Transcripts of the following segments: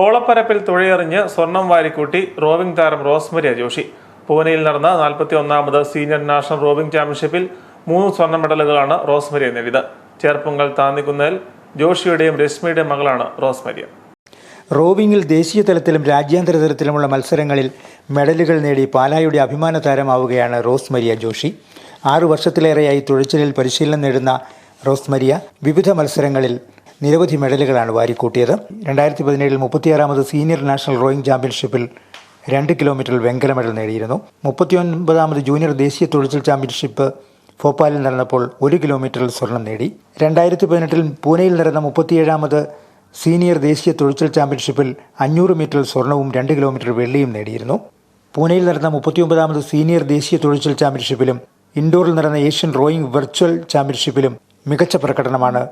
ഓളപ്പരപ്പിൽ തുഴയെറിഞ്ഞ് സ്വർണം വാരിക്കൂട്ടി റോവിംഗ് താരം റോസ്മരിയ ജോഷി. പൂനെയിൽ നടന്ന നാൽപ്പത്തി ഒന്നാമത് സീനിയർ നാഷണൽ റോവിംഗ് ചാമ്പ്യൻഷിപ്പിൽ മൂന്ന് സ്വർണ മെഡലുകളാണ് റോസ്മരിയ നേടിയത്. ചേർപ്പുങ്കൽ താന്നിക്കുന്നതിൽ ജോഷിയുടെയും രശ്മിയുടെയും മകളാണ് റോസ്മരിയ റോവിംഗിൽ ദേശീയ തലത്തിലും രാജ്യാന്തര തലത്തിലുമുള്ള മത്സരങ്ങളിൽ മെഡലുകൾ നേടി പാലായുടെ അഭിമാന താരമാവുകയാണ് റോസ്മരിയ ജോഷി. ആറു വർഷത്തിലേറെയായി തുഴച്ചിലിൽ പരിശീലനം നേടുന്ന റോസ്മരിയ വിവിധ മത്സരങ്ങളിൽ നിരവധി മെഡലുകളാണ് വാരിക്കൂട്ടിയത്. രണ്ടായിരത്തി പതിനേഴിൽ മുപ്പത്തിയാറാമത് സീനിയർ നാഷണൽ റോയിങ് ചാമ്പ്യൻഷിപ്പിൽ രണ്ട് കിലോമീറ്ററിൽ വെങ്കല മെഡൽ നേടിയിരുന്നു. മുപ്പത്തിയൊൻപതാമത് ജൂനിയർ ദേശീയ തുഴച്ചിൽ ചാമ്പ്യൻഷിപ്പ് ഭോപ്പാലിൽ നടന്നപ്പോൾ ഒരു കിലോമീറ്ററിൽ സ്വർണം നേടി. രണ്ടായിരത്തി പതിനെട്ടിൽ പൂനെയിൽ നടന്ന മുപ്പത്തിയേഴാമത് സീനിയർ ദേശീയ തുഴച്ചിൽ ചാമ്പ്യൻഷിപ്പിൽ അഞ്ഞൂറ് മീറ്ററിൽ സ്വർണവും രണ്ട് കിലോമീറ്റർ വെള്ളിയും നേടിയിരുന്നു. പൂനെയിൽ നടന്ന മുപ്പത്തിയൊമ്പതാമത് സീനിയർ ദേശീയ തുഴച്ചിൽ ചാമ്പ്യൻഷിപ്പിലും ഇൻഡോറിൽ നടന്ന ഏഷ്യൻ റോയിങ് വെർച്വൽ ചാമ്പ്യൻഷിപ്പിലും മികച്ച പ്രകടനമാണ്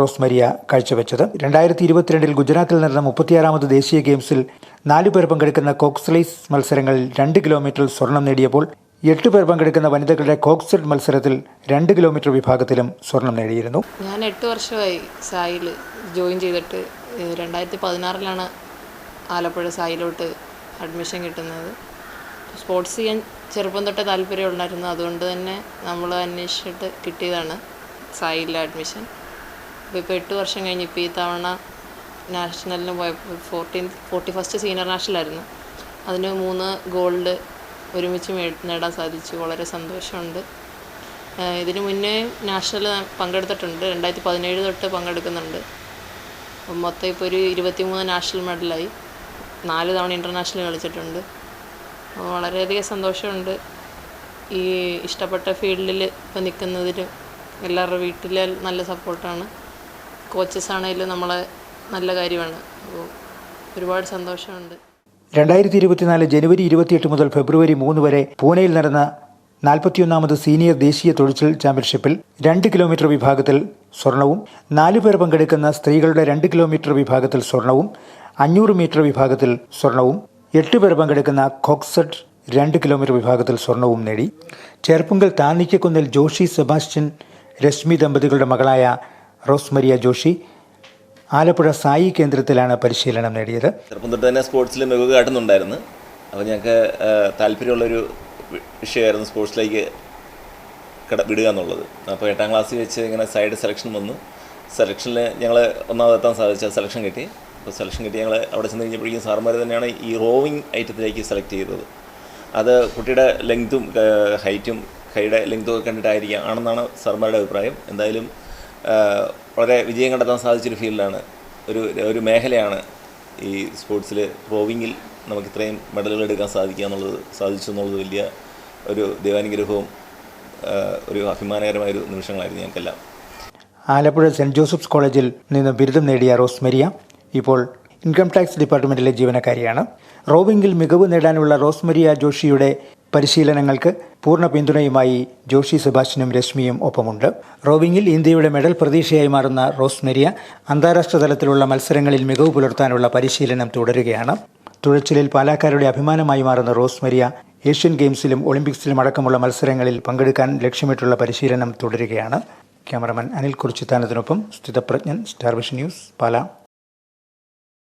റോസ്മരിയ കാഴ്ചവെച്ചത്. രണ്ടായിരത്തി ഇരുപത്തിരണ്ടിൽ ഗുജറാത്തിൽ നടന്ന മുപ്പത്തിയാറാമത് ദേശീയ ഗെയിംസിൽ നാലു പേർ പങ്കെടുക്കുന്ന കോക്സ്ലൈസ് മത്സരങ്ങളിൽ രണ്ട് കിലോമീറ്ററിൽ സ്വർണം നേടിയപ്പോൾ എട്ട് പേർ പങ്കെടുക്കുന്ന വനിതകളുടെ കോക്സെഡ് മത്സരത്തിൽ രണ്ട് കിലോമീറ്റർ വിഭാഗത്തിലും സ്വർണം നേടിയിരുന്നു. ഞാൻ എട്ട് വർഷമായി സായിൽ ജോയിൻ ചെയ്തിട്ട് രണ്ടായിരത്തി പതിനാറിലാണ് ആലപ്പുഴ സായിലോട്ട് അഡ്മിഷൻ കിട്ടുന്നത്. സ്പോർട്സ് ചെയ്യാൻ ചെറുപ്പം തൊട്ടേ താല്പര്യം ഉണ്ടായിരുന്നു അതുകൊണ്ട് തന്നെ നമ്മൾ അന്വേഷിച്ചിട്ട് കിട്ടിയതാണ് സായിലെ അഡ്മിഷൻ. അപ്പോൾ ഇപ്പോൾ എട്ട് വർഷം കഴിഞ്ഞ് ഇപ്പോൾ ഈ തവണ നാഷണലിന് പോയപ്പോൾ ഫോർട്ടീൻ ഫോർട്ടി ഫസ്റ്റ് സീനിയർ നാഷണലായിരുന്നു അതിന് മൂന്ന് ഗോൾഡ് ഒരുമിച്ച് നേടാൻ സാധിച്ചു. വളരെ സന്തോഷമുണ്ട്. ഇതിന് മുന്നേ നാഷണൽ പങ്കെടുത്തിട്ടുണ്ട്. രണ്ടായിരത്തി പതിനേഴ് തൊട്ട് പങ്കെടുക്കുന്നുണ്ട്. മൊത്തം ഇപ്പോൾ ഒരു ഇരുപത്തിമൂന്ന് നാഷണൽ മെഡലായി നാല് തവണ ഇന്റർനാഷണൽ കളിച്ചിട്ടുണ്ട്. വളരെയധികം സന്തോഷമുണ്ട്. ഈ ഇഷ്ടപ്പെട്ട ഫീൽഡിൽ ഇപ്പോൾ നിൽക്കുന്നതിലും എല്ലാവരുടെ വീട്ടിലെ നല്ല സപ്പോർട്ടാണ് കോച്ചസ് ആണെങ്കിലും നമ്മളെ നല്ല കാര്യമാണ്. അപ്പോൾ ഒരുപാട് സന്തോഷമുണ്ട്. രണ്ടായിരത്തി ഇരുപത്തിനാല് ജനുവരി ഇരുപത്തിയെട്ട് മുതൽ ഫെബ്രുവരി മൂന്ന് വരെ പൂനെയിൽ നടന്ന നാൽപ്പത്തിയൊന്നാമത് സീനിയർ ദേശീയ തൊഴിച്ചിൽ ചാമ്പ്യൻഷിപ്പിൽ രണ്ട് കിലോമീറ്റർ വിഭാഗത്തിൽ സ്വർണവും നാലു പേർ പങ്കെടുക്കുന്ന സ്ത്രീകളുടെ രണ്ട് കിലോമീറ്റർ വിഭാഗത്തിൽ സ്വർണവും അഞ്ഞൂറ് മീറ്റർ വിഭാഗത്തിൽ സ്വർണവും എട്ട് പേർ പങ്കെടുക്കുന്ന കോക്സഡ് രണ്ട് കിലോമീറ്റർ വിഭാഗത്തിൽ സ്വർണവും നേടി. ചേർപ്പുങ്കൽ താന്നിക്കക്കുന്നിൽ ജോഷി സെബാസ്റ്റ്യൻ രശ്മി ദമ്പതികളുടെ മകളായ റോസ്മരിയ ജോഷി ആലപ്പുഴ സായി കേന്ദ്രത്തിലാണ് പരിശീലനം നേടിയത്. ചെറുപ്പം തൊട്ട് തന്നെ സ്പോർട്സിൽ മികവ് കാട്ടുന്നുണ്ടായിരുന്നു. അപ്പോൾ ഞങ്ങൾക്ക് താല്പര്യമുള്ളൊരു വിഷയമായിരുന്നു സ്പോർട്സിലേക്ക് കട വിടുക എന്നുള്ളത്. അപ്പോൾ എട്ടാം ക്ലാസ്സിൽ വെച്ച് ഇങ്ങനെ സൈഡ് സെലക്ഷൻ വന്നു. സെലക്ഷനിൽ ഞങ്ങൾ ഒന്നാമതെത്താൻ സാധിച്ച സെലക്ഷൻ കിട്ടി. അപ്പോൾ സെലക്ഷൻ കിട്ടി ഞങ്ങൾ അവിടെ ചെന്ന് കഴിഞ്ഞപ്പോഴേക്കും സാർമാർ തന്നെയാണ് ഈ റോവിങ് ഐറ്റത്തിലേക്ക് സെലക്ട് ചെയ്തത്. അത് കുട്ടിയുടെ ലെങ്ത്തും ഹൈറ്റും കൈയുടെ ലെങ്ത്തും ഒക്കെ കണ്ടിട്ടായിരിക്കാം ആണെന്നാണ് സാർമാരുടെ അഭിപ്രായം. എന്തായാലും വളരെ വിജയം കണ്ടെത്താൻ സാധിച്ചൊരു ഫീൽഡാണ്. ഒരു ഒരു മേഖലയാണ് ഈ സ്പോർട്സിൽ റോവിങ്ങിൽ നമുക്ക് ഇത്രയും മെഡലുകൾ എടുക്കാൻ സാധിക്കുക എന്നുള്ളത് സാധിച്ചു എന്നുള്ളത് വലിയ ഒരു ദൈവാനുഗ്രഹവും ഒരു അഭിമാനകരമായൊരു നിമിഷങ്ങളായിരുന്നു ഞങ്ങൾക്കെല്ലാം. ആലപ്പുഴ സെന്റ് ജോസഫ്സ് കോളേജിൽ നിന്ന് ബിരുദം നേടിയ റോസ്മരിയ ഇപ്പോൾ ഇൻകം ടാക്സ് ഡിപ്പാർട്ട്മെന്റിലെ ജീവനക്കാരിയാണ്. റോവിംഗിൽ മികവ് നേടാനുള്ള റോസ്മരിയ ജോഷിയുടെ പരിശീലനങ്ങൾക്ക് പൂർണ പിന്തുണയുമായി ജോഷി സെബാസ്റ്റ്യനും രശ്മിയും ഒപ്പമുണ്ട്. റോവിംഗിൽ ഇന്ത്യയുടെ മെഡൽ പ്രതീക്ഷയായി മാറുന്ന റോസ്മരിയ അന്താരാഷ്ട്ര തലത്തിലുള്ള മത്സരങ്ങളിൽ മികവ് പുലർത്താനുള്ള പരിശീലനം തുടരുകയാണ്. തുഴച്ചിലിൽ പാലാക്കാരുടെ അഭിമാനമായി മാറുന്ന റോസ്മരിയ ഏഷ്യൻ ഗെയിംസിലും ഒളിമ്പിക്സിലും അടക്കമുള്ള മത്സരങ്ങളിൽ പങ്കെടുക്കാൻ ലക്ഷ്യമിട്ടുള്ള പരിശീലനം തുടരുകയാണ്. Cameraman Anil കുറിച്ചിത്താനത്തിനൊപ്പം Sthithaprajnan star vision news Pala.